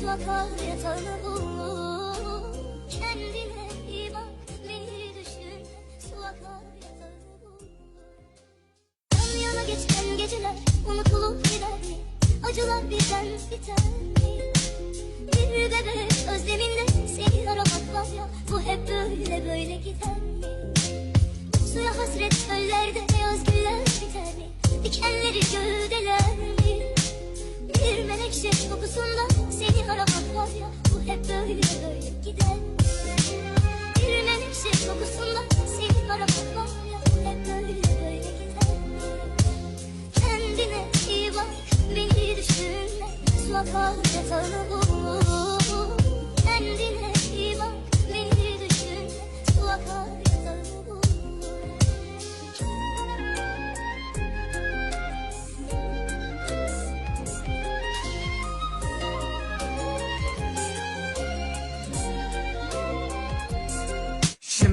Su akar yatağını bul Kendine iyi bak Beni düşünme Su akar yatağını bul Yan geceler Unutulup gider mi? Acılar birden biter mi? Bir bebek özleminde Seni aramak var ya Bu hep böyle böyle gider mi? Suya hasret çöllerde beyaz güller biter mi? Dikenleri gövdeler mi? Bir menekşe kokusunda Bu hep böyle böyle gider mi? Bir menekşe kokusunda seni aramak Bu hep böyle böyle gider? Kendine iyi bak beni düşünme Su akar yatağını bul Kendine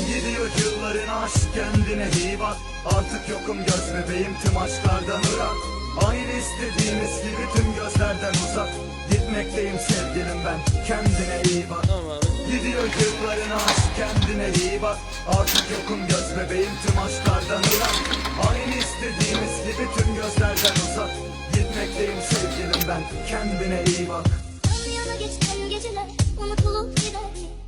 Gidiyor yılların aşk kendine iyi bak Artık yokum göz bebeğim tüm aşklardan ırak Aynı istediğimiz gibi tüm gözlerden uzak. Gitmekteyim sevgilim ben kendine iyi bak Gidiyor yılların aşk kendine iyi bak Artık yokum göz bebeğim tüm aşklardan ırak Aynı istediğimiz gibi tüm gözlerden uzak. Gitmekteyim sevgilim ben kendine iyi bak Yan yana geçen geceler unutulup gider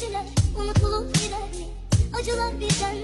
geceler unutulup gider mi? Acılar birden